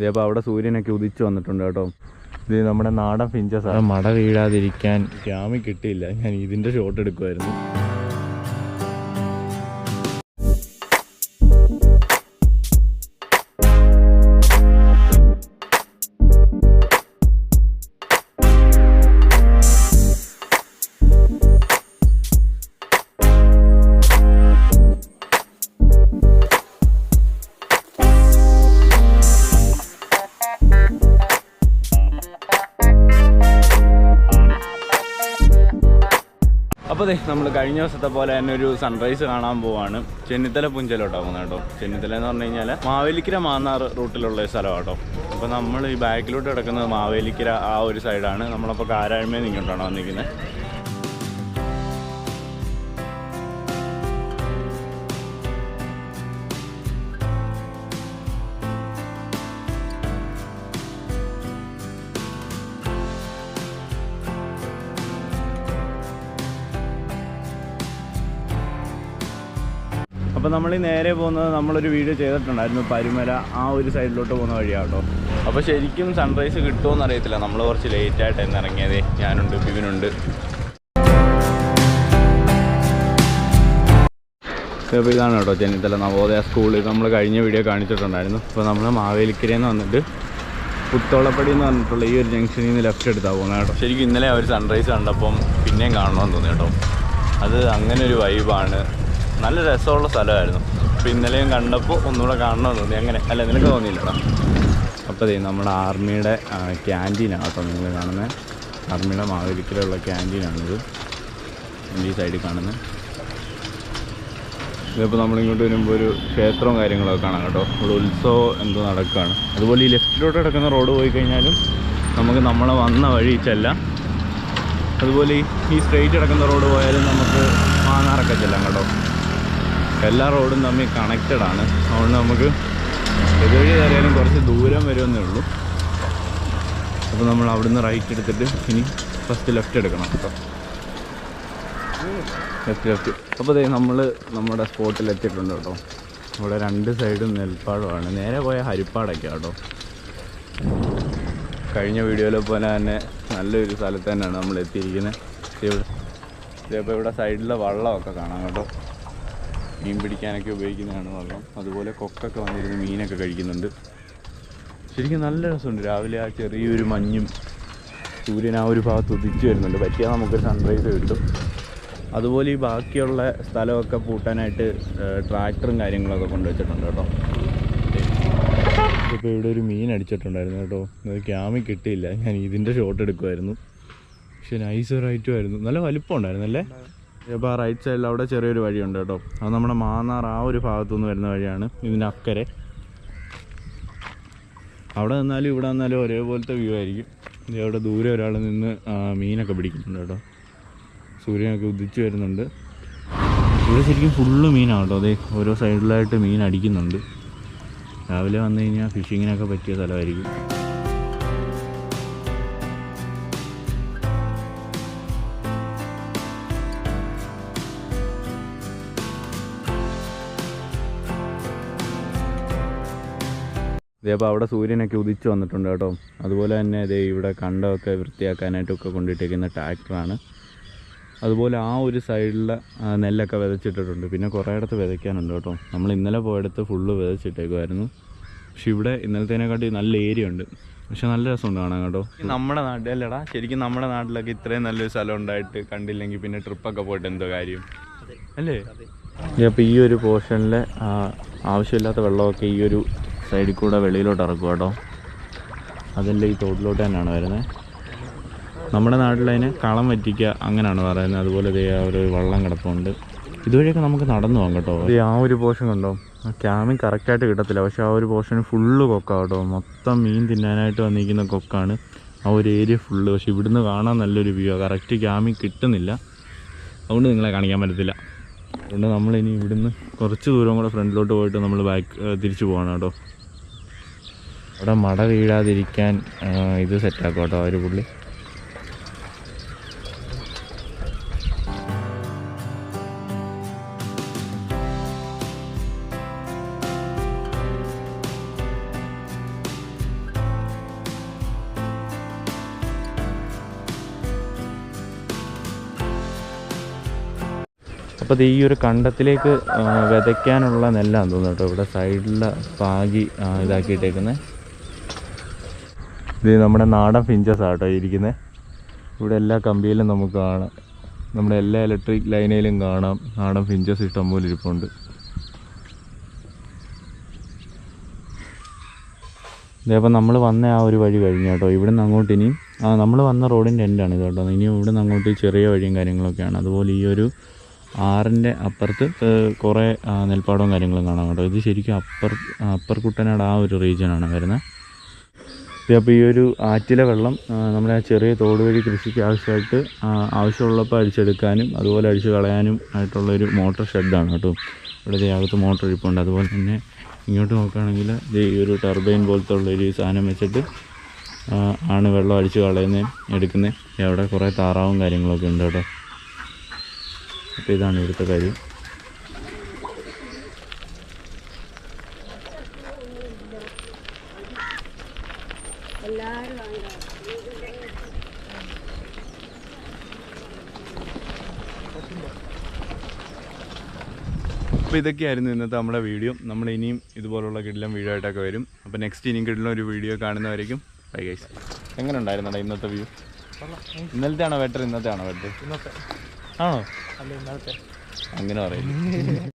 ഇതേപ്പോൾ അവിടെ സൂര്യനൊക്കെ ഉദിച്ചു വന്നിട്ടുണ്ട് കേട്ടോ. ഇത് നമ്മുടെ നാടൻ ഫിഞ്ചസ്. മട വീഴാതിരിക്കാൻ ക്യാമി കിട്ടിയില്ല. ഞാൻ ഇതിന്റെ ഷോട്ട് എടുക്കുമായിരുന്നു അപ്പോൾ നമ്മൾ കഴിഞ്ഞ ദിവസത്തെ പോലെ തന്നെ ഒരു സൺറൈസ് കാണാൻ പോവാണ്. ചെന്നിത്തല പുഞ്ചലോട്ടാ പോകുന്നത് കേട്ടോ. ചെന്നിത്തല എന്ന് പറഞ്ഞു കഴിഞ്ഞാൽ മാവേലിക്കര മാന്നാർ റൂട്ടിലുള്ള ഒരു സ്ഥലമാണ് കേട്ടോ. അപ്പോൾ നമ്മൾ ഈ ബാക്കിലോട്ട് കിടക്കുന്നത് മാവേലിക്കര ആ ഒരു സൈഡാണ് നമ്മളപ്പോൾ കാരാഴ്മയിൽ നിന്നിട്ടാണ് വന്നിരിക്കുന്നത്. അപ്പോൾ നമ്മൾ ഈ നേരെ പോകുന്നത് നമ്മളൊരു വീഡിയോ ചെയ്തിട്ടുണ്ടായിരുന്നു പരുമല ആ ഒരു സൈഡിലോട്ട് പോകുന്ന വഴിയാട്ടോ. അപ്പോൾ ശരിക്കും സൺറൈസ് കിട്ടുമോ അറിയത്തില്ല. നമ്മൾ കുറച്ച് ലേറ്റ് ആയിട്ട് എന്ന് ഇറങ്ങിയതേ. ഞാനുണ്ട് ബിവിനുണ്ട് അപ്പോൾ ഇതാണ് കേട്ടോ ചെന്നിത്തല നവോദയ സ്കൂളിൽ ഇത് നമ്മൾ കഴിഞ്ഞ വീഡിയോ കാണിച്ചിട്ടുണ്ടായിരുന്നു. അപ്പോൾ നമ്മൾ മാവേലിക്കരയിൽ നിന്ന് വന്നിട്ട് പുത്തോളപ്പടി എന്ന് പറഞ്ഞിട്ടുള്ള ഈ ഒരു ജംഗ്ഷനിൽ നിന്ന് ലെഫ്റ്റ് എടുത്താൽ പോകുന്നത് കേട്ടോ. ശരിക്കും ഇന്നലെ ആ ഒരു സൺറൈസ് കണ്ടപ്പം പിന്നെയും കാണണമെന്ന് തോന്നി കേട്ടോ. അത് അങ്ങനെ ഒരു വൈബാണ് നല്ല രസമുള്ള സ്ഥലമായിരുന്നു. അപ്പോൾ ഇന്നലെയും കണ്ടപ്പോൾ ഒന്നുകൂടെ കാണണമെന്ന് തോന്നി. അങ്ങനെ അല്ല നിനക്ക് തോന്നിയില്ലടാ. അപ്പോൾ ദേ നമ്മുടെ ആർമിയുടെ ക്യാന്റീനാണ് കേട്ടോ നിങ്ങൾ കാണുന്നത് ആർമിയുടെ മാവേലിക്കലുള്ള ക്യാന്റീനാണിത്. ഈ സൈഡിൽ കാണുന്നത് ഇതിപ്പോൾ നമ്മളിങ്ങോട്ട് വരുമ്പോൾ ഒരു ക്ഷേത്രവും കാര്യങ്ങളൊക്കെ കാണാം കേട്ടോ. ഇവിടെ ഉത്സവം എന്തോ നടക്കുകയാണ്. അതുപോലെ ഈ ലെഫ്റ്റിലോട്ട് കിടക്കുന്ന റോഡ് പോയി കഴിഞ്ഞാലും നമുക്ക് നമ്മളെ വന്ന വഴി ചെല്ലാം. അതുപോലെ ഈ സ്ട്രെയിറ്റ് കിടക്കുന്ന റോഡ് പോയാലും നമുക്ക് മാന്നാറൊക്കെ ചെല്ലാം കേട്ടോ. എല്ലാ റോഡും തമ്മിൽ കണക്റ്റഡ് ആണ്. അതുകൊണ്ട് നമുക്ക് ഇതുവഴി കയറിയാലും കുറച്ച് ദൂരം വരുമെന്നേ ഉള്ളൂ. അപ്പോൾ നമ്മൾ അവിടുന്ന് റൈറ്റ് എടുത്തിട്ട് ഇനി ഫസ്റ്റ് ലെഫ്റ്റ് എടുക്കണം കേട്ടോ. ലെഫ്റ്റ് ലെഫ്റ്റ് അപ്പോൾ ദേ നമ്മൾ നമ്മുടെ സ്പോട്ടിൽ എത്തിയിട്ടുണ്ട് കേട്ടോ. ഇവിടെ രണ്ട് സൈഡും നെൽപ്പാടമാണ്. നേരെ പോയ ഹരിപ്പാടൊക്കെ കേട്ടോ. കഴിഞ്ഞ വീഡിയോയിലെ പോലെ തന്നെ നല്ലൊരു സ്ഥലത്ത് തന്നെയാണ് നമ്മൾ എത്തിയിരിക്കുന്നത് ഇവിടെ. ഇതേപ്പോൾ ഇവിടെ സൈഡിലെ വള്ളമൊക്കെ കാണാം കേട്ടോ. മീൻ പിടിക്കാനൊക്കെ ഉപയോഗിക്കുന്നതാണ് വെള്ളം. അതുപോലെ കൊക്കൊക്കെ വന്നിരുന്ന് മീനൊക്കെ കഴിക്കുന്നുണ്ട്. ശരിക്കും നല്ല രസമുണ്ട്. രാവിലെ ആ ചെറിയൊരു മഞ്ഞും സൂര്യൻ ആ ഒരു ഭാഗത്ത് ഉദിച്ചു വരുന്നുണ്ട്. പറ്റിയാൽ നമുക്കൊരു സൺറൈസ് കിട്ടും. അതുപോലെ ഈ ബാക്കിയുള്ള സ്ഥലമൊക്കെ പൂട്ടാനായിട്ട് ട്രാക്ടറും കാര്യങ്ങളൊക്കെ കൊണ്ടുവച്ചിട്ടുണ്ട് കേട്ടോ. ഇപ്പോൾ ഇവിടെ ഒരു മീൻ അടിച്ചിട്ടുണ്ടായിരുന്നു കേട്ടോ. അത് ക്യാമി കിട്ടിയില്ല. ഞാൻ ഇതിന്റെ ഷോട്ട് എടുക്കുമായിരുന്നു പക്ഷെ നൈസറായിട്ടുമായിരുന്നു നല്ല വലിപ്പം ഉണ്ടായിരുന്നു അല്ലേ അപ്പോൾ ആ റൈറ്റ് സൈഡിൽ അവിടെ ചെറിയൊരു വഴിയുണ്ട് കേട്ടോ. അത് നമ്മുടെ മാന്നാർ ആ ഒരു ഭാഗത്തുനിന്ന് വരുന്ന വഴിയാണ് ഇതിന്റെ അക്കരെ. അവിടെ നിന്നാലും ഇവിടെ നിന്നാലും ഒരേപോലത്തെ വ്യൂ ആയിരിക്കും. അവിടെ ദൂരെ ഒരാൾ നിന്ന് മീനൊക്കെ പിടിക്കുന്നുണ്ട് കേട്ടോ. സൂര്യനൊക്കെ ഉദിച്ചു വരുന്നുണ്ട്. ഇവിടെ ശരിക്കും ഫുള്ള് മീനാണ് കേട്ടോ. അതെ ഓരോ സൈഡിലായിട്ട് മീൻ അടിക്കുന്നുണ്ട്. രാവിലെ വന്നു കഴിഞ്ഞാൽ ഫിഷിങ്ങിനൊക്കെ പറ്റിയ സ്ഥലമായിരിക്കും. ഇതേപ്പോൾ അവിടെ സൂര്യനൊക്കെ ഉദിച്ചു വന്നിട്ടുണ്ട് കേട്ടോ. അതുപോലെ തന്നെ ഇതേ ഇവിടെ കണ്ടമൊക്കെ വൃത്തിയാക്കാനായിട്ടൊക്കെ കൊണ്ടിട്ടിരിക്കുന്ന ട്രാക്ടറാണ് അതുപോലെ ആ ഒരു സൈഡിലെ നെല്ലൊക്കെ വിതച്ചിട്ടിട്ടുണ്ട്. പിന്നെ കുറേ ഇടത്ത് വിതയ്ക്കാനുണ്ട് കേട്ടോ. നമ്മൾ ഇന്നലെ പോയടത്ത് ഫുള്ള് വിതച്ചിട്ടേക്കുമായിരുന്നു പക്ഷെ ഇവിടെ ഇന്നലത്തേനെക്കാട്ടി നല്ല ഏരിയ ഉണ്ട്. പക്ഷെ നല്ല രസമുണ്ട് കാണാൻ കേട്ടോ. നമ്മുടെ നാട്ടിൽ അല്ലടാ ശരിക്കും നമ്മുടെ നാട്ടിലൊക്കെ ഇത്രയും നല്ലൊരു സ്ഥലം ഉണ്ടായിട്ട് കണ്ടില്ലെങ്കിൽ പിന്നെ ട്രിപ്പൊക്കെ പോയിട്ട് എന്തോ കാര്യം. അല്ലേ? അപ്പോൾ ഈ ഒരു പോർഷനിലെ ആവശ്യമില്ലാത്ത വെള്ളമൊക്കെ ഈ ഒരു സൈഡിൽ കൂടെ വെളിയിലോട്ട് ഇറക്കും കേട്ടോ. അതെല്ലാം ഈ തോട്ടിലോട്ട് തന്നെയാണ് വരുന്നത്. നമ്മുടെ നാട്ടിലതിന് കളം വറ്റിക്കുക അങ്ങനെയാണ് പറയുന്നത്. അതുപോലെ ഇതേ ഒരു വള്ളം കിടപ്പുണ്ട്. ഇതുവഴിയൊക്കെ നമുക്ക് നടന്നു പോകാം കേട്ടോ. ആ ഒരു പോർഷൻ കണ്ടോ? ക്യാമിങ് കറക്റ്റായിട്ട് കിട്ടത്തില്ല. പക്ഷെ ആ ഒരു പോർഷൻ ഫുള്ള് കൊക്കാണ് കേട്ടോ. മൊത്തം മീൻ തിന്നാനായിട്ട് വന്നിരിക്കുന്ന കൊക്കാണ്. ആ ഒരു ഏരിയ ഫുള്ള് പക്ഷെ ഇവിടുന്ന് കാണാൻ നല്ലൊരു വ്യൂ കറക്റ്റ് ക്യാമിങ് കിട്ടുന്നില്ല. അതുകൊണ്ട് നിങ്ങളെ കാണിക്കാൻ പറ്റത്തില്ല. അതുകൊണ്ട് നമ്മളിനി ഇവിടുന്ന് കുറച്ച് ദൂരം കൂടെ ഫ്രണ്ടിലോട്ട് പോയിട്ട് നമ്മൾ ബാക്ക് തിരിച്ചു പോകണം കേട്ടോ. അവിടെ മട വീഴാതിരിക്കാൻ ഇത് സെറ്റാക്കും കേട്ടോ ഒരു പുള്ളി. അപ്പോൾ ഈ ഒരു കണ്ടത്തിലേക്ക് വിതയ്ക്കാനുള്ള നെല്ലാണ് തോന്നുന്നു കേട്ടോ. ഇവിടെ സൈഡിൽ പാകി ഇതാക്കിയിട്ടേക്കുന്നത് ഇത് നമ്മുടെ നാടൻ ഫിഞ്ചസ് ആട്ടോ ഇരിക്കുന്നത് ഇവിടെ എല്ലാ കമ്പിയിലും നമുക്ക് കാണാം. നമ്മുടെ എല്ലാ ഇലക്ട്രിക് ലൈനിലും കാണാം. നാടൻ ഫിഞ്ചസ് ഇഷ്ടംപോലെ ഇരിപ്പുണ്ട്. ഇതേപ്പോൾ നമ്മൾ വന്ന ആ ഒരു വഴി കഴിഞ്ഞു കേട്ടോ. ഇവിടുന്ന് അങ്ങോട്ട് ഇനിയും ആ നമ്മൾ വന്ന റോഡിന്റെ എൻഡാണ് ഇത് കേട്ടോ. ഇനിയും ഇവിടുന്ന് അങ്ങോട്ട് ചെറിയ വഴിയും കാര്യങ്ങളൊക്കെയാണ്. അതുപോലെ ഈ ഒരു ആറിന്റെ അപ്പുറത്ത് കുറേ നെൽപ്പാടവും കാര്യങ്ങളും കാണാം കേട്ടോ. ഇത് ശരിക്കും അപ്പർ അപ്പർ കുട്ടനാട് ആ ഒരു റീജിയനാണ് വരുന്നത് അപ്പോൾ ഈ ഒരു ആറ്റിലെ വെള്ളം നമ്മുടെ ചെറിയ തോട് വഴി കൃഷിക്ക് ആവശ്യമായിട്ട് ആവശ്യമുള്ളപ്പോൾ അടിച്ചെടുക്കാനും അതുപോലെ അടിച്ച് കളയാനും ആയിട്ടുള്ള ഒരു മോട്ടർ ഷെഡാണ് കേട്ടോ. ഇവിടെ ദേഹത്ത് മോട്ടർ ഇരിപ്പുണ്ട്. അതുപോലെ തന്നെ ഇങ്ങോട്ട് നോക്കുകയാണെങ്കിൽ ഈ ഒരു ടർബൈൻ പോലത്തെ ഉള്ളൊരു സാധനം വെച്ചിട്ട് ആണ് വെള്ളം അടിച്ച് കളയുന്നതും എടുക്കുന്നത് അവിടെ കുറേ താറാവും കാര്യങ്ങളൊക്കെ ഉണ്ട് കേട്ടോ. അപ്പോൾ ഇതാണ് ഇവിടുത്തെ കാര്യം. അപ്പോൾ ഇതൊക്കെയായിരുന്നു ഇന്നത്തെ നമ്മുടെ വീഡിയോ. നമ്മൾ ഇനിയും ഇതുപോലുള്ള കിടിലം വീഡിയോ ആയിട്ടൊക്കെ വരും. അപ്പോൾ നെക്സ്റ്റ് ഇനിയും കിടിലം ഒരു വീഡിയോ കാണുന്നവരേക്കും. ബൈ ഗൈസ് എങ്ങനെ ഉണ്ടായിരുന്നടാ ഇന്നത്തെ വ്യൂ ഇന്നലത്തെ ആണോ ബെറ്റർ ഇന്നത്തെ ആണോ ബെറ്റർ ഇന്നത്തെ. ആണോ? അല്ല ഇന്നത്തെ അങ്ങനെ പറയും